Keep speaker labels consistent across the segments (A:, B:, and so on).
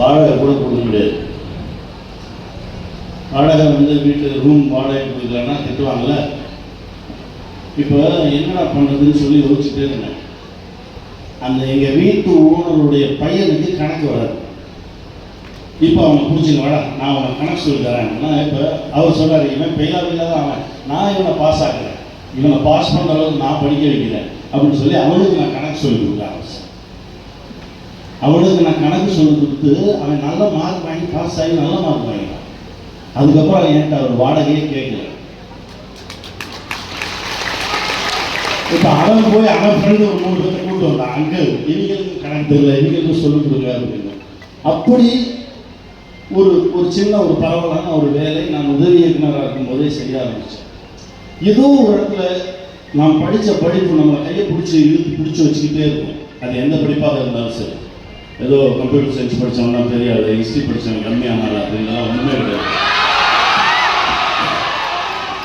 A: வாடகை கூட கொடுக்க முடியாது. வாடகை வந்து வீட்டு ரூம் வாடகை கொடுக்கலன்னா திட்டுவாங்கல்ல? இப்போ என்னடா பண்ணுறதுன்னு சொல்லி யோசிச்சுட்டே இருந்தேன். அந்த எங்கள் வீட்டு ஓனருடைய பையனுக்கு கணக்கு வராது. இப்போ அவனை பிடிச்சிங்க வாடா நான் அவனை கணக்கு சொல்லி தரேன். இப்போ அவர் சொல்றாரு இவன் பெயிலா பெயிலாக தான் அவன். நான் இவனை பாஸ் ஆகிறேன் இவனை பாஸ் பண்ணுற அளவுக்கு நான் படிக்க வைக்கிறேன் அப்படின்னு சொல்லி அவனுக்கு நான் கணக்கு சொல்லி கொடுக்குறேன் அவனுக்கு நான் கணக்கு சொல்லி கொடுத்து அவன் நல்ல மார்க் வாங்கி பாஸ் ஆகி நல்ல மார்க் வாங்கினான் அதுக்கப்புறம் என்கிட்ட அவர் வாடகையே கேட்கல. இப்போ அவன் போய் அவன் ஃப்ரெண்டு ஒரு மூணு பேர் கூட்டு வந்தான். அங்கிள் இவங்களுக்கு கணக்கு தெரியல இவங்களுக்கு சொல்லிக் கொடுங்க அப்படின்னு. அப்படி ஒரு ஒரு சின்ன ஒரு பரவலான ஒரு வேலை நான் உதவி இயக்குனராக இருக்கும்போதே செய்ய ஆரம்பித்தேன் ஏதோ ஒரு இடத்துல நாம் படித்த படிப்பு நம்மளை கையை பிடிச்சி இழுத்து பிடிச்சி வச்சுக்கிட்டே இருக்கும். அது எந்த படிப்பாக இருந்தாலும் சரி. ஏதோ கம்ப்யூட்டர் சயின்ஸ் படித்தவனா தெரியாது ஹிஸ்ட்ரி படித்தவன் கம்மியானால அப்படின்லாம் ஒன்றுமே கிடையாது.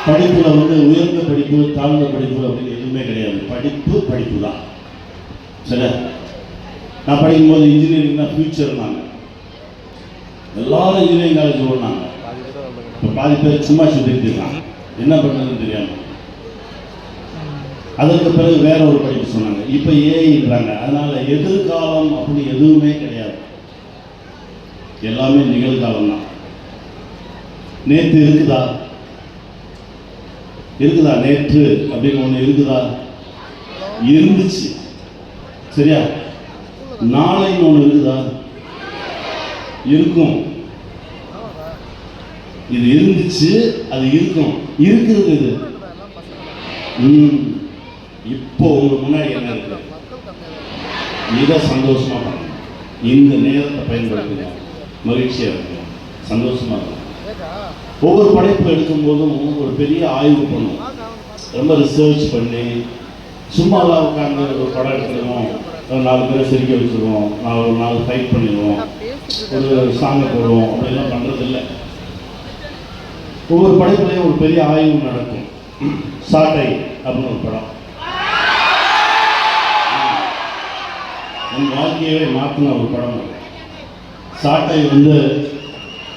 A: படிப்புல வந்து உயர்ந்த படிப்பு தாழ்ந்த படிப்பு அப்படின்னு எதுவுமே கிடையாது. படிப்பு படிப்பு தான். சரியா? நான் படிக்கும்போது இன்ஜினியரிங் தான் ஃபியூச்சர்னாங்க எல்லாரும் இன்ஜினியரிங் காலேஜ் ஓடினாங்க. இப்போ பாதி பேர் சும்மா சுற்றிட்டு இருக்காங்க. என்ன பண்ணுறதுன்னு தெரியாம. அதற்கு பிறகு வேற ஒரு அப்படி சொன்னாங்க. இப்போ ஏஐன்றாங்க அதனால் எதிர்காலம் அப்படி எதுவுமே கிடையாது. எல்லாமே நிகழ்காலம் தான். நேற்று இருக்குதா? இருக்குதா நேற்று அப்படின்னு ஒன்று இருக்குதா? இருந்துச்சு. சரியா? நாளைன்னு ஒன்று இருக்குதா? இருக்கும். இது இருந்துச்சு அது இருக்கும். இருக்கிறது இது. ம். இப்போ உங்க முன்னாடி என்ன இருக்கு? இதை சந்தோஷமா பண்ணுங்க இந்த நேரத்தை பயன்படுத்துங்க. மகிழ்ச்சியா இருக்குங்க சந்தோஷமா இருக்கும் ஒவ்வொரு படைப்பு எடுக்கும்போதும் ஒரு பெரிய ஆய்வு பண்ணும். ரொம்ப ரிசர்ச் பண்ணி சும்மாலாம் உட்காந்து ஒரு படம் எடுத்துருவோம். ஒரு நாலு பேரை சிரிக்க வச்சுருவோம். நாலு ஒரு நாலு ஃபைட் பண்ணிடுவோம். ஒரு சாங்கை போடுவோம். அப்படிலாம் பண்ணுறதில்லை ஒவ்வொரு படைப்புலையும் ஒரு பெரிய ஆய்வு நடக்கும். சாட்டை அப்படின்னு ஒரு படம். என் வாழ்க்கையவே மாற்றின ஒரு படம் சாட்டை வந்து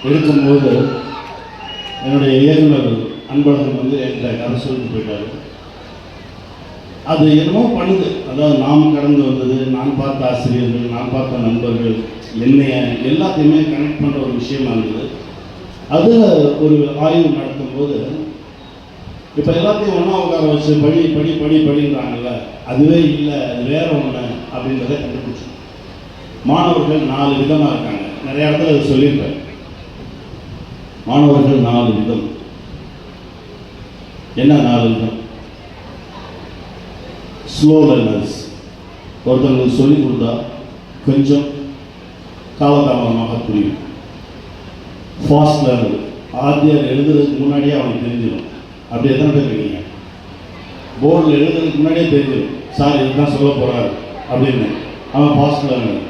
A: எடுக்கும்போது என்னுடைய இயக்குனர் அன்பழகன் வந்து என்கிட்ட கதை சொல்லிட்டு போயிட்டாரு. அது என்னமோ பண்ணுது. அதாவது நாம் கடந்து வந்தது நான் பார்த்த ஆசிரியர்கள் நான் பார்த்த நண்பர்கள் என்னைய எல்லாத்தையுமே கனெக்ட் பண்ணுற ஒரு விஷயமா இருந்தது. அதில் ஒரு ஆய்வு நடத்தும்போது இப்போ எல்லாத்தையும் ஒன்றா உட்கார வச்சு படி படி படி படின்றாங்கல்ல. அதுவே இல்லை அது வேற ஒன்று அப்படின்றத மாணவர்கள் நாலு விதமாக இருக்காங்க. நிறைய இடத்துல அதை சொல்லியிருக்கேன் மாணவர்கள் நாலு விதம். என்ன நாலு விதம்? ஸ்லோ லேர்னர்ஸ் ஒருத்தவங்களுக்கு சொல்லிக் கொடுத்தா கொஞ்சம் காலதாமதமாக புரியும். ஃபாஸ்ட் லேர்னர் ஆத்தியார் எழுதுறதுக்கு முன்னாடியே அவனுக்கு தெரிஞ்சிடும். அப்படி எத்தனை பேர் இருக்கீங்க? போர்டில் எழுதுறதுக்கு முன்னாடியே தெரிஞ்சிடும். சார் இதுதான் சொல்ல போகிறாரு அப்படின்னு. அவன் ஃபாஸ்ட் லேர்னர்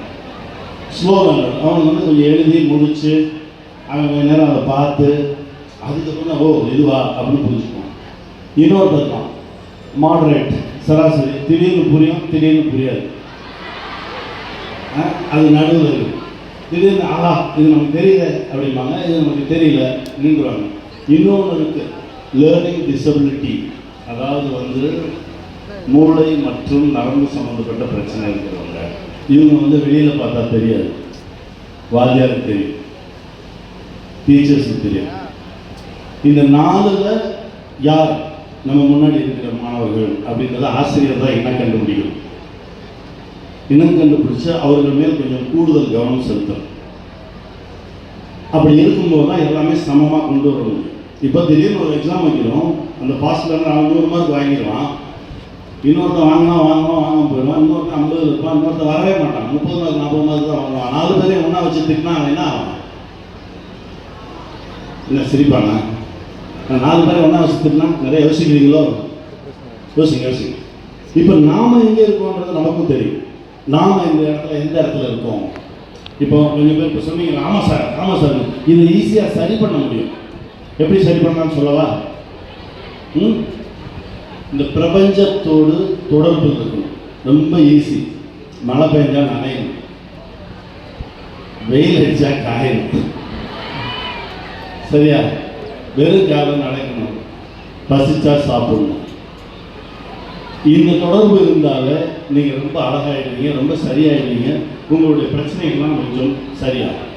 A: ஸ்லோகங்கள். அவன் வந்து கொஞ்சம் எழுதி முடித்து அவன் கொஞ்ச நேரம் அதை பார்த்து அதுக்கப்புறம் ஓ இதுவா? அப்படின்னு புரிஞ்சுக்குவான். இன்னொருத்தர் தான் மாடரேட் சராசரி திடீர்னு புரியும் திடீர்னு புரியாது. அது நடுவில் இருக்கு. திடீர்னு ஆஹா இது நமக்கு தெரியல அப்படிம்பாங்க. இது நமக்கு தெரியல அப்படின்றாங்க இன்னொன்று இருக்கு லேர்னிங் டிசபிலிட்டி அதாவது வந்து மூளை மற்றும் நரம்பு சம்மந்தப்பட்ட பிரச்சனை இருக்கிறவங்க. இவங்க வந்து வெளியில் பார்த்தா தெரியாது. வாத்தியாருக்கு தெரியும். டீச்சர்ஸுக்கு தெரியும். இந்த நாளில் யார் நம்ம முன்னாடி இருக்கிற மாணவர்கள் அப்படின்றத ஆசிரியர் தான் என்ன கண்டுபிடிக்கணும்? இனம் கண்டுபிடிச்சு அவர்கள் மேல் கொஞ்சம் கூடுதல் கவனம் செலுத்தணும். அப்படி இருக்கும்போது தான் எல்லாமே சமமாக கொண்டு வர முடியும். இப்போ திடீர்னு ஒரு எக்ஸாம் வைக்கிறோம். அந்த பாஸ் அவன் நூறு மார்க் வாங்கிடுவான். இன்னொருத்தன் வாங்கினா வாங்கணும் வாங்க போயிடுவான். இன்னொருத்தன் ஐம்பது இருப்பான் இன்னொருத்தன் வரவே மாட்டான். முப்பது மார்க் நாற்பது மார்க் தான் வாங்குவான். நாலு பேரையும் ஒன்றா வச்சு திட்டினா அவன் என்ன ஆவான்? என்ன சிரிப்பானா? நான் நாலு பேரை ஒன்றா வச்சு திட்டினா நிறைய யோசிக்கிறீங்களோ? யோசிங்க யோசிங்க. இப்போ நாம எங்கே இருக்கோன்றது நமக்கும் தெரியும். நாம இந்த இடத்துல எந்த இடத்துல இருக்கோம்? இப்போ கொஞ்சம் பேர் இப்போ சொன்னீங்க ஆமாம் சார் ஆமாம் சார் இதை ஈஸியாக சரி பண்ண முடியும். எப்படி சரி பண்ணலாம்னு சொல்லவா? ம்? இந்த பிரபஞ்சத்தோடு தொடர்பு இருக்கணும் ரொம்ப ஈஸி மழை பெஞ்சால் நனையணும். வெயில் அடிச்சா காயணும். சரியா? வெறும் காலம் நடக்கணும் பசிச்சா சாப்பிடணும். இந்த தொடர்பு இருந்தாலே நீங்கள் ரொம்ப அழகாயிடுவீங்க ரொம்ப சரியாயிடுவீங்க. உங்களுடைய பிரச்சனைகள்லாம் கொஞ்சம் சரியாகும்.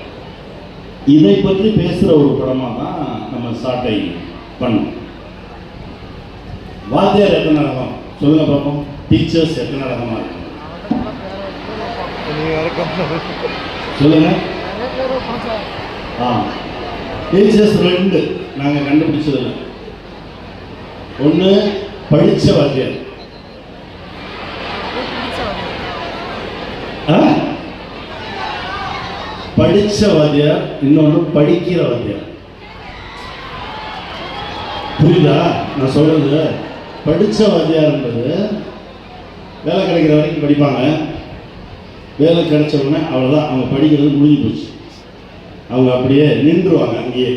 A: இதை பற்றி பேசுகிற ஒரு படமாக தான் நம்ம சாட்டை பண்ணோம். வாத்தியார் எத்தனை ரகம் சொல்லுங்க பார்ப்போம் டீச்சர்ஸ் எத்தனை ரகமாக இருக்கும் சொல்லுங்க. ஆ. டீச்சர்ஸ் ரெண்டு. நாங்கள் கண்டுபிடிச்சதில்ல. ஒன்று படித்த வாத்தியார். ஆ? படிச்ச வாத்தியார் இன்னொன்று படிக்கிற வாத்தியார். புரியுதா? நான் சொல்றது படித்த வாத்தியார்ன்றது வேலை கிடைக்கிற வரைக்கும் படிப்பாங்க. வேலை கிடைச்ச உடனே அவ்வளோதான் அவங்க படிக்கிறது முடிஞ்சு போச்சு. அவங்க அப்படியே நின்றுவாங்க அங்கேயே.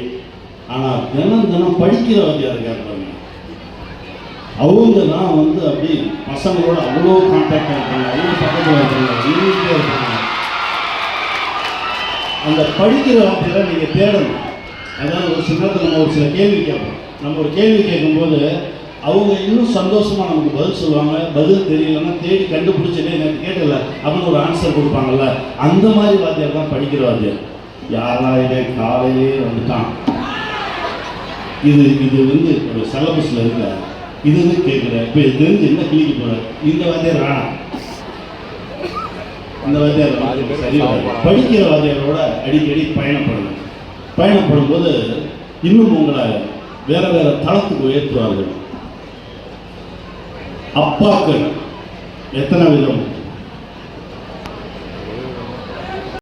A: ஆனால் தினம் தினம் படிக்கிற வாத்தியார் இருக்காங்க அவங்க தான் வந்து அப்படி பசங்களோட அவ்வளோ கான்டாக்டாக இருப்பாங்க. அவ்வளோ பக்கத்தில் இருக்காங்க வீட்டில் இருக்காங்க அந்த படிக்கிற வார்த்தையில் நீங்கள் தேடணும். அதாவது ஒரு சின்னத்தில் நம்ம ஒரு சில கேள்வி கேட்போம். நம்ம ஒரு கேள்வி கேட்கும்போது அவங்க இன்னும் சந்தோஷமாக நமக்கு பதில் சொல்லுவாங்க. பதில் தெரியலன்னா தேடி கண்டுபிடிச்சதே எனக்கு கேட்டல அப்படின்னு ஒரு ஆன்சர் கொடுப்பாங்கல்ல. அந்த மாதிரி வாத்தியார் தான் படிக்கிற வாத்தியார். யாரெல்லாம் இவன் காலையிலே வந்துட்டான். இது இது வந்து ஒரு சிலபஸில் இருக்க இது வந்து கேட்குற இப்போ இது தெரிஞ்சு என்ன கிளிக்க போகிற இந்த வாத்தியார் வேணாம் இந்த வாத்தியார் வந்து சரி வராது. படிக்கிற வாத்தியாரோட அடிக்கடி பயணப்படணும் பயணப்படும் போது இன்னும் உங்களை வேற வேற தளத்துக்கு உயர்த்துவார்கள். அப்பாக்கள் எத்தனை விதம்